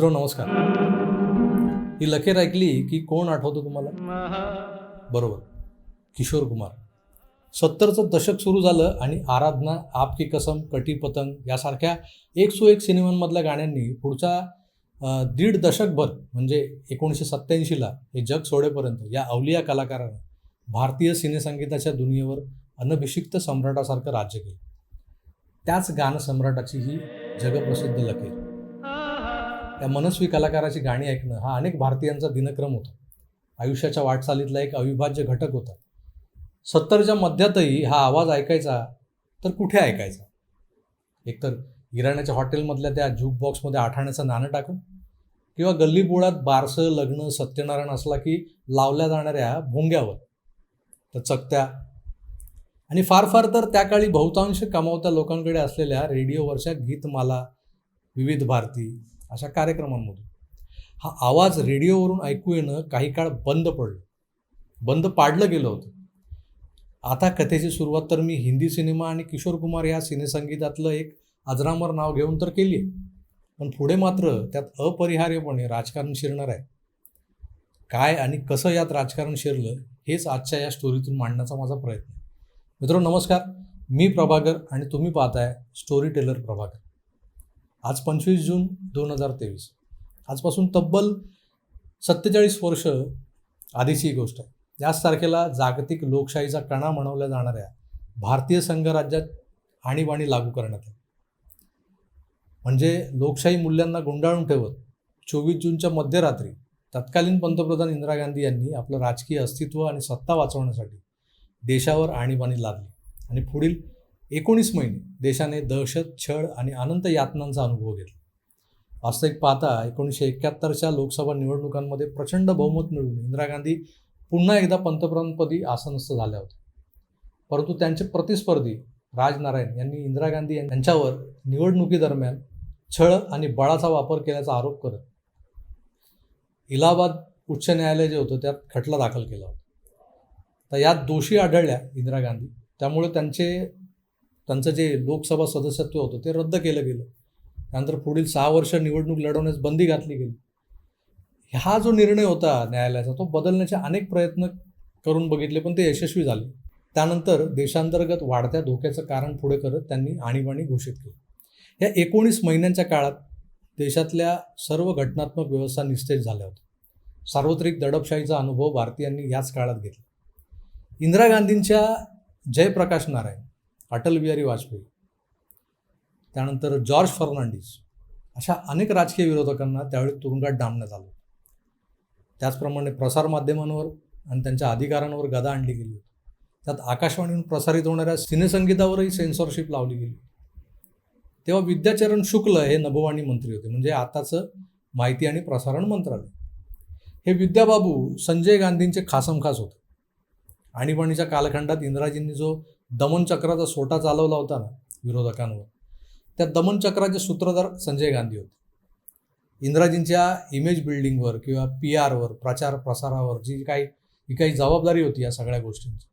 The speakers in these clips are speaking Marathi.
मित्र नमस्कार. ही लखेर ऐकली की कोण आठवतो तुम्हाला? बरोबर. किशोर कुमार. सत्तरचं दशक सुरू झालं आणि आराधना आप की कसम कटी पतंग यासारख्या एक सो एक सिनेमांमधल्या गाण्यांनी पुढचा दीड दशकभर म्हणजे एकोणीसशे सत्त्याऐंशीला हे जग सोडेपर्यंत या अवलिया कलाकारानं भारतीय सिनेसंगीताच्या दुनियेवर अनभिषिक्त सम्राटासारखं राज्य केलं. त्याच गानसम्राटाची ही जगप्रसिद्ध लखेर या मनस्वी कलाकाराची गाणी ऐकणं हा अनेक भारतीयांचा दिनक्रम होता. आयुष्याच्या वाटचालीतला एक अविभाज्य घटक होता. सत्तरच्या मध्यातही हा आवाज ऐकायचा तर कुठे ऐकायचा? एकतर इराण्याच्या हॉटेलमधल्या त्या ज्यूक बॉक्समध्ये आठाण्याचं नाणं टाकून किंवा गल्लीबोळात बारसं लग्न सत्यनारायण असला की लावल्या जाणाऱ्या भोंग्यावर. तर चकत्या. आणि फार फार तर त्या काळी बहुतांश कमावत्या लोकांकडे असलेल्या रेडिओवरच्या गीतमाला विविध भारती अशा कार्यक्रमांमधून. हा आवाज रेडिओवरून ऐकू येणं काही काळ बंद पडलं. बंद पाडलं गेलं होतं. आता कथेची सुरुवात तर मी हिंदी सिनेमा आणि किशोर कुमार या सिनेसंगीतातलं एक अजरामर नाव घेऊन तर केली आहे. पण पुढे मात्र त्यात अपरिहार्यपणे राजकारण शिरणार आहे. काय आणि कसं यात राजकारण शिरलं हेच आजच्या या स्टोरीतून मांडण्याचा माझा प्रयत्न आहे. नमस्कार. मी प्रभाकर आणि तुम्ही पाहताय स्टोरी टेलर प्रभाकर. आज पंचवीस जून दोन हजार तेवीस. आजपासून तब्बल सत्तेचाळीस वर्ष आधीची ही गोष्ट आहे. याच तारखेला जागतिक लोकशाहीचा कणा म्हणवल्या जाणाऱ्या भारतीय संघराज्यात आणीबाणी लागू करण्यात आली. म्हणजे लोकशाही मूल्यांना गुंडाळून ठेवत चोवीस जूनच्या मध्यरात्री तत्कालीन पंतप्रधान इंदिरा गांधी यांनी आपलं राजकीय अस्तित्व आणि सत्ता वाचवण्यासाठी देशावर आणीबाणी लादली आणि पुढील एकोणीस महिने देशाने दहशत छळ आणि अनंत यातनांचा अनुभव घेतला. वास्तविक पाहता एकोणीसशे एक्क्याहत्तरच्या लोकसभा निवडणुकांमध्ये प्रचंड बहुमत मिळवून इंदिरा गांधी पुन्हा एकदा पंतप्रधानपदी आसनस्थ झाल्या होत्या. परंतु त्यांचे प्रतिस्पर्धी राजनारायण यांनी इंदिरा गांधी यांच्यावर निवडणुकीदरम्यान छळ आणि बळाचा वापर केल्याचा आरोप करत इलाहाबाद उच्च न्यायालय जे होतं त्यात खटला दाखल केला होता. तर यात दोषी आढळल्या इंदिरा गांधी. त्यामुळे त्यांचे त्यांचं जे लोकसभा सदस्यत्व होतं ते रद्द केलं गेलं. त्यानंतर पुढील सहा वर्ष निवडणूक लढवण्यास बंदी घातली गेली. हा जो निर्णय होता न्यायालयाचा तो बदलण्याचे अनेक प्रयत्न करून बघितले पण ते यशस्वी झाले. त्यानंतर देशांतर्गत वाढत्या धोक्याचं कारण पुढे करत त्यांनी आणीबाणी घोषित केली. या एकोणीस महिन्यांच्या काळात देशातल्या सर्व घटनात्मक व्यवस्था निस्तेज झाल्या होत्या. सार्वत्रिक दडपशाहीचा अनुभव भारतीयांनी याच काळात घेतला. इंदिरा गांधींच्या जयप्रकाश नारायण अटल बिहारी वाजपेयी त्यानंतर जॉर्ज फर्नांडिस अशा अनेक राजकीय विरोधकांना त्यावेळी तुरुंगात डांबण्यात आलं. त्याचप्रमाणे प्रसारमाध्यमांवर आणि त्यांच्या अधिकारांवर गदा आणली गेली. होती त्यात आकाशवाणीहून प्रसारित होणाऱ्या सिनेसंगीतावरही सेन्सॉरशिप लावली गेली. तेव्हा विद्याचरण शुक्ल हे नभोवाणी मंत्री होते. म्हणजे आताचं माहिती आणि प्रसारण मंत्रालय. हे विद्याबाबू संजय गांधींचे खासमखास होते. आणीबाणीच्या कालखंडात इंदिराजींनी जो दमनचक्राचा सोटा चालवला होता ना विरोधकांवर. त्या दमनचक्राचे सूत्रधार संजय गांधी होते. इंदिराजींच्या इमेज बिल्डिंगवर किंवा पी आरवर प्रचार प्रसारावर जी काही ही काही जबाबदारी होती या सगळ्या गोष्टींची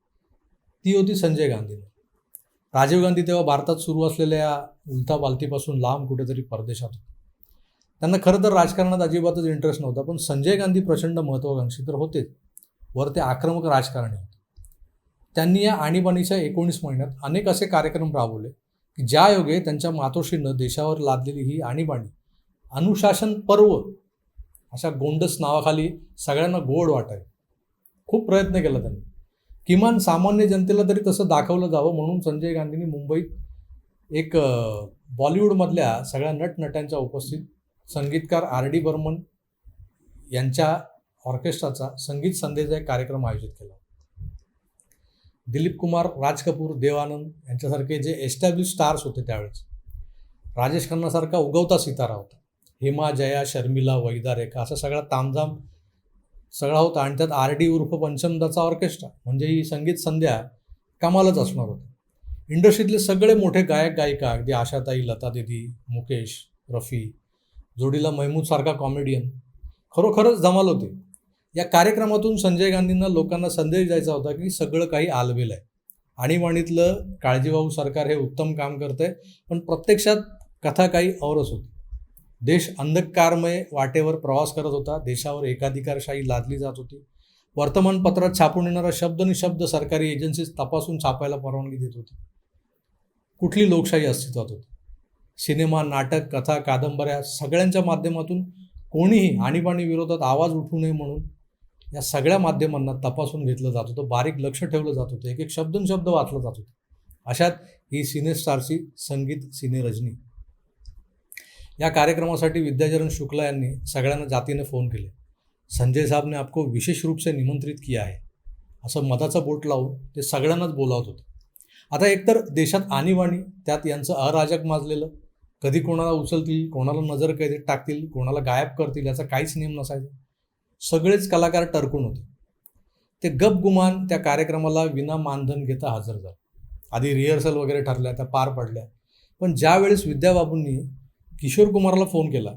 ती होती संजय गांधींवर. राजीव गांधी तेव्हा भारतात सुरू असलेल्या उलथा पालथीपासून लांब कुठेतरी परदेशात होते. त्यांना खरं तर राजकारणात अजिबातच इंटरेस्ट नव्हता पण संजय गांधी प्रचंड महत्त्वाकांक्षी तर होतेच. वर ते आक्रमक राजकारणी होते. त्यांनी या आणीबाणीच्या एकोणीस महिन्यात अनेक असे कार्यक्रम राबवले की ज्या योगे त्यांच्या मातोश्रीनं देशावर लादलेली ही आणीबाणी अनुशासन पर्व अशा गोंडस नावाखाली सगळ्यांना गोड वाटाय खूप प्रयत्न केला त्यांनी. किमान सामान्य जनतेला तरी तसं दाखवलं जावं म्हणून संजय गांधींनी मुंबईत एक बॉलिवूडमधल्या सगळ्या नटनट्यांच्या उपस्थित संगीतकार आर डी बर्मन यांच्या ऑर्केस्ट्राचा संगीत संध्येचा एक कार्यक्रम आयोजित केला. दिलीप कुमार राज कपूर देवानंद यांच्यासारखे जे एस्टॅब्लिश स्टार्स होते त्यावेळेस. राजेश खन्नासारखा उगवता सितारा होता. हेमा जया शर्मिला वैदा रेखा असा सगळा तामझाम सगळा होता आणि त्यात आर डी उर्फ पंचमदाचा ऑर्केस्ट्रा म्हणजे ही संगीत संध्या कमालच असणार होती. इंडस्ट्रीतले सगळे मोठे गायक गायिका अगदी आशाताई लता दिदी मुकेश रफी जोडीला महमूदसारखा कॉमेडियन खरोखरच धमाल होते. या कार्यक्रमातून संजय गांधींना लोकांना संदेश द्यायचा होता की सगळं काही आलबेल आहे. आणीबाणीतलं काळजीवाहू सरकार हे उत्तम काम करतंय पण प्रत्यक्षात कथा काही औरच होती. देश अंधकारमय वाटेवर प्रवास करत होता देशावर एकाधिकारशाही लादली जात होती. वर्तमानपत्रात छापून येणारा शब्द निशब्द सरकारी एजन्सीज तपासून छापायला परवानगी देत होती. कुठली लोकशाही अस्तित्वात होती? सिनेमा नाटक कथा कादंबऱ्या सगळ्यांच्या माध्यमातून कोणीही आणीबाणी विरोधात आवाज उठू नये म्हणून या सगळ्या माध्यमांना तपासून घेतलं जात होतं. बारीक लक्ष ठेवलं जात होतं. एक एक शब्द शब्द वाचलं जात होतं. अशात ही सिनेस्टारची संगीत सिनेरजनी या कार्यक्रमासाठी विद्याचरण शुक्ला यांनी सगळ्यांना जातीने फोन केले. संजय साहेबने आपको विशेष रूप से निमंत्रित किया आहे असं मधाचं बोट लावून ते सगळ्यांनाच बोलावत होते. आता एकतर देशात आणीबाणी त्यात यांचं अराजक माजलेलं. कधी कोणाला उचलतील कोणाला नजर कैदेत टाकतील कोणाला गायब करतील याचा काहीच नियम नसायचा. सगळेच कलाकार टरकून होते. ते गप गुमान त्या कार्यक्रमाला विना मानधन घेता हजर झाले. आधी रिहर्सल वगैरे ठरल्या त्या पार पडल्या. पण ज्यावेळेस विद्याबाबूंनी किशोर कुमारला फोन केला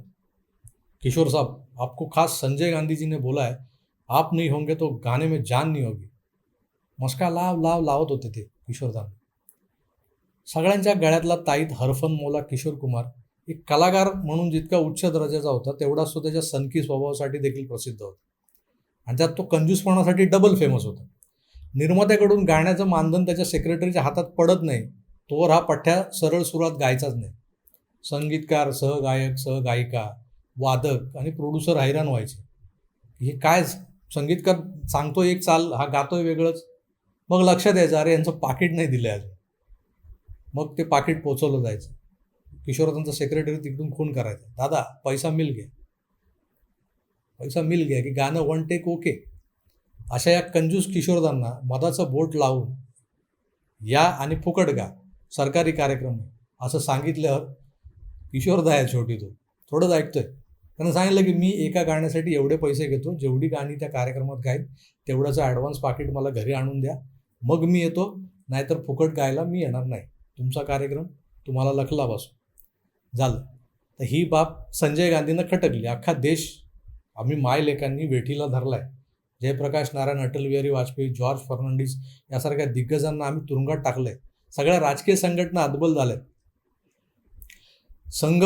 किशोर साहब आपको खास संजय गांधी जी ने बोला है आप नहीं होंगे तो गाने में जान नहीं होगी. मस्का लाव लाव लावत होते ते किशोरदान. सगळ्यांच्या गळ्यातला ताईत हरफन मोला किशोर कुमार एक कलाकार म्हणून जितका उच्च दर्जाचा होता तेवढाच तो त्याच्या सनकी स्वभावासाठी देखील प्रसिद्ध होता. आणि त्यात तो कंजूसपणासाठी डबल फेमस होता. निर्मात्याकडून गाण्याचं मानधन त्याच्या सेक्रेटरीच्या हातात पडत नाही तोवर हा पठ्ठ्या सरळ सुरात गायचाच नाही. संगीतकार सहगायक सहगायिका वादक आणि प्रोड्युसर हैराण व्हायचे. हे काय संगीतकार सांगतो एक चाल हा गातोय वेगळंच. मग लक्षात यायचं अरे यांचं पाकिट नाही दिलं आज मग ते पाकिट पोचवलं जायचं. किशोरांचा सेक्रेटरी तिकडून खून करायचा. दादा पैसा मिल गया. पैसा मिल गया की गाणं वन टेक ओके अशा या कंजूस किशोरदांना मधाचं बोट लावून या आणि फुकट गा. सरकारी कार्यक्रम असं सांगितल्यावर किशोरदा आहे शेवटी तो. थोडंच ऐकतोय. त्यांना सांगितलं की मी एका गाण्यासाठी एवढे पैसे घेतो जेवढी गाणी त्या कार्यक्रमात गाईल तेवढ्याचं ॲडव्हान्स पाकिट मला घरी आणून द्या. मग मी येतो नाहीतर फुकट गायला मी येणार नाही. तुमचा कार्यक्रम तुम्हाला लखला बसू झालं. तर ही बाब संजय गांधींना खटकली. अख्खा देश आम्ही मायलेखांनी वेठीला धरलाय. जयप्रकाश नारायण अटल बिहारी वाजपेयी जॉर्ज फर्नांडिस यासारख्या दिग्गजांना आम्ही तुरुंगात टाकलंय. सगळ्या राजकीय संघटना अदबल झाल्या संघ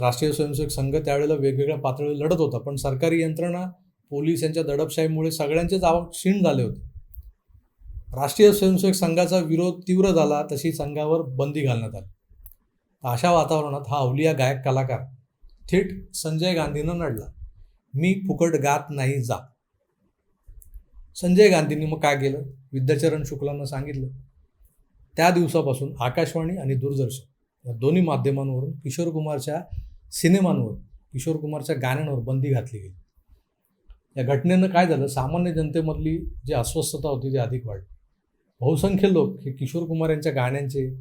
राष्ट्रीय स्वयंसेवक संघ त्यावेळेला वेगवेगळ्या पातळीवर लढत होता. पण सरकारी यंत्रणा पोलीस यांच्या दडपशाहीमुळे सगळ्यांचेच आवक क्षीण झाले होते. राष्ट्रीय स्वयंसेवक संघाचा विरोध तीव्र झाला. तशी संघावर बंदी घालण्यात आली. अशा वातावरणात हा अवलिया गायक कलाकार थेट संजय गांधींना नडला. मी फुकट गात नाही जा. संजय गांधींनी मग काय केलं? विद्याचरण शुक्लांना सांगितलं. त्या दिवसापासून आकाशवाणी आणि दूरदर्शन या दोन्ही माध्यमांवरून किशोर कुमारच्या सिनेमांवर किशोर कुमारच्या गाण्यांवर बंदी घातली गेली. या घटनेनं काय झालं? सामान्य जनतेमधली जी अस्वस्थता होती ती अधिक वाढली. बहुसंख्य लोक हे किशोर कुमार यांच्या गाण्यांचे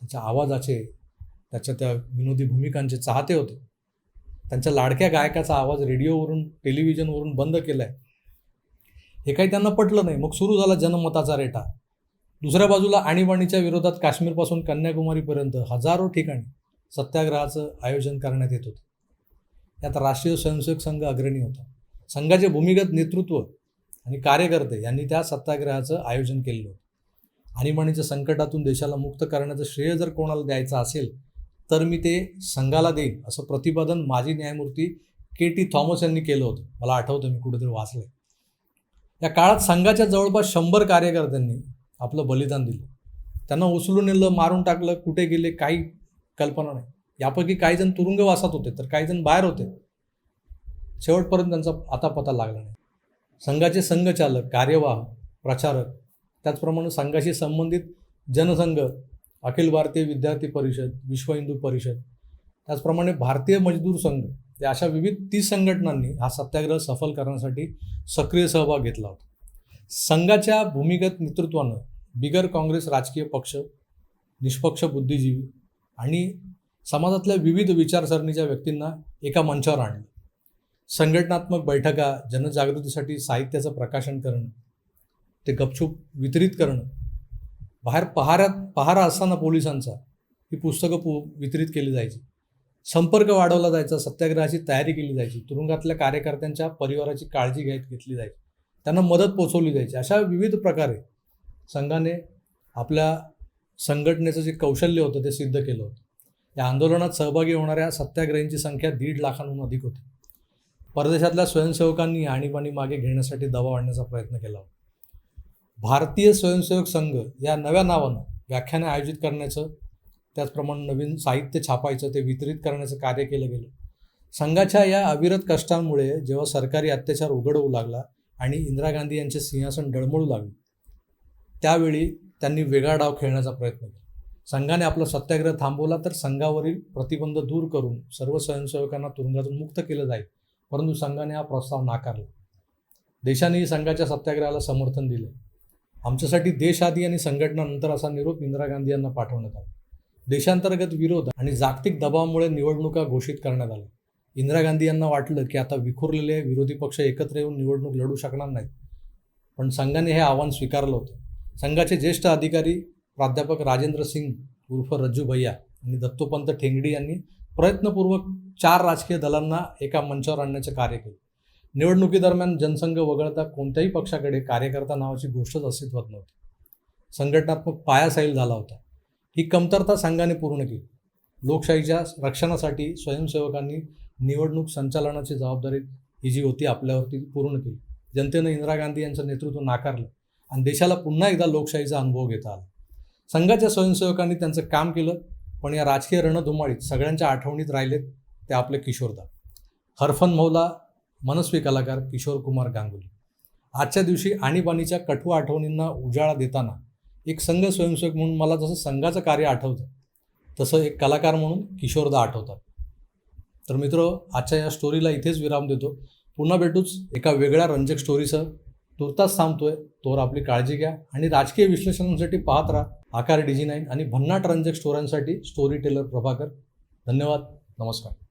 त्याच्या आवाजाचे त्याच्या त्या विनोदी भूमिकांचे चाहते होते. त्यांच्या लाडक्या गायकाचा आवाज रेडिओवरून टेलिव्हिजनवरून बंद केला आहे हे काही त्यांना पटलं नाही. मग सुरू झाला जनमताचा रेटा. दुसऱ्या बाजूला आणीबाणीच्या विरोधात काश्मीरपासून कन्याकुमारीपर्यंत हजारो ठिकाणी सत्याग्रहाचं आयोजन करण्यात येत होतं. यात राष्ट्रीय स्वयंसेवक संघ अग्रणी होता. संघाचे भूमिगत नेतृत्व आणि कार्यकर्ते यांनी त्या सत्याग्रहाचं आयोजन केलेलं होतं. आणीबाणीच्या संकटातून देशाला मुक्त करण्याचं श्रेय जर कोणाला द्यायचं असेल तर मी ते संघाला देईन असं प्रतिपादन माजी न्यायमूर्ती के टी थॉमस यांनी केलं होतं. मला आठवतं मी कुठेतरी वाचलंय. या काळात संघाच्या जवळपास शंभर कार्यकर्त्यांनी आपलं बलिदान दिलं. त्यांना उचलून नेलं मारून टाकलं कुठे गेले काही कल्पना नाही. यापैकी काही जण तुरुंगवासात होते तर काही जण बाहेर होते. शेवटपर्यंत त्यांचा आता पता लागला नाही. संघाचे संघचालक कार्यवाह प्रचारक त्याचप्रमाणे संघाशी संबंधित जनसंघ अखिल भारतीय विद्यार्थी परिषद विश्व हिंदू परिषद त्याचप्रमाणे भारतीय मजदूर संघ या अशा विविध तीस संघटनांनी हा सत्याग्रह सफल करण्यासाठी सक्रिय सहभाग घेतला होता. संघाच्या भूमिगत नेतृत्वानं बिगर काँग्रेस राजकीय पक्ष निष्पक्ष बुद्धिजीवी आणि समाजातल्या विविध विचारसरणीच्या व्यक्तींना एका मंचावर आणलं. संघटनात्मक बैठका जनजागृतीसाठी साहित्याचं प्रकाशन करणं ते गपचूप वितरित करणं बाहेर पहाऱ्यात पहारा असताना पोलिसांचा ही पुस्तकं पु वितरित केली जायची. संपर्क वाढवला जायचा सत्याग्रहाची तयारी केली जायची तुरुंगातल्या कार्यकर्त्यांच्या परिवाराची काळजी घ्यायत घेतली जायची त्यांना मदत पोचवली जायची. अशा विविध प्रकारे संघाने आपल्या संघटनेचं जे कौशल्य होतं ते सिद्ध केलं होतं. या आंदोलनात सहभागी होणाऱ्या सत्याग्रहींची संख्या दीड लाखांहून अधिक होती. परदेशातल्या स्वयंसेवकांनी आणीबाणी मागे घेण्यासाठी दबाव आणण्याचा प्रयत्न केला होता. भारतीय स्वयंसेवक संघ या नव्या नावानं व्याख्याने आयोजित करण्याचं त्याचप्रमाणे नवीन साहित्य छापायचं ते वितरित करण्याचं कार्य केलं गेलं. संघाच्या या अविरत कष्टांमुळे जेव्हा सरकारी अत्याचार उघड होऊ लागला आणि इंदिरा गांधी यांचे सिंहासन डळमळू लागले त्यावेळी त्यांनी वेगळा डाव खेळण्याचा प्रयत्न केला. संघाने आपला सत्याग्रह थांबवला तर संघावरील प्रतिबंध दूर करून सर्व स्वयंसेवकांना तुरुंगातून मुक्त केलं जाईल परंतु संघाने हा प्रस्ताव नाकारला. देशानेही संघाच्या सत्याग्रहाला समर्थन दिले. आमच्यासाठी देश आधी आणि संघटनानंतर असा निरोप इंदिरा गांधी यांना पाठवण्यात आला. देशांतर्गत विरोध आणि जागतिक दबावामुळे निवडणुका घोषित करण्यात आल्या. इंदिरा गांधी यांना वाटलं की आता विखुरलेले विरोधी पक्ष एकत्र येऊन निवडणूक लढू शकणार नाहीत. पण संघाने हे आव्हान स्वीकारलं होतं. संघाचे ज्येष्ठ अधिकारी प्राध्यापक राजेंद्र सिंग उर्फ रज्जू भैया आणि दत्तोपंत ठेंगडी यांनी प्रयत्नपूर्वक चार राजकीय दलांना एका मंचावर आणण्याचं कार्य केलं. निवडणुकीदरम्यान जनसंघ वगळता कोणत्याही पक्षाकडे कार्यकर्ता नावाची गोष्टच अस्तित्वात नव्हती. संघटनात्मक पायासैल झाला होता. ही कमतरता संघाने पूर्ण केली. लोकशाहीच्या रक्षणासाठी स्वयंसेवकांनी निवडणूक संचालनाची जबाबदारी ही जी होती आपल्यावरती पूर्ण केली. जनतेनं इंदिरा गांधी यांचं नेतृत्व नाकारलं आणि देशाला पुन्हा एकदा लोकशाहीचा अनुभव घेता आला. संघाच्या स्वयंसेवकांनी त्यांचं काम केलं पण या राजकीय रणधुमाळीत सगळ्यांच्या आठवणीत राहिलेत ते आपले किशोरदा हरफन मौला मनस्वी कलाकार किशोर कुमार गांगुली. आजच्या दिवशी आणीबाणीच्या कठू आठवणींना उजाळा देताना एक संघ स्वयंसेवक म्हणून मला जसं संघाचं कार्य आठवतं तसं एक कलाकार म्हणून किशोरदा आठवतात. तर मित्र आजच्या या स्टोरीला इथेच विराम देतो. पुन्हा भेटूच एका वेगळ्या रंजक स्टोरीसह तुर्तास थांबतोय तोवर आपली काळजी घ्या आणि राजकीय विश्लेषणांसाठी पाहत राहा. आकार डिजी नाईन आणि भन्नाट रंजक स्टोऱ्यांसाठी स्टोरी टेलर प्रभाकर. धन्यवाद नमस्कार.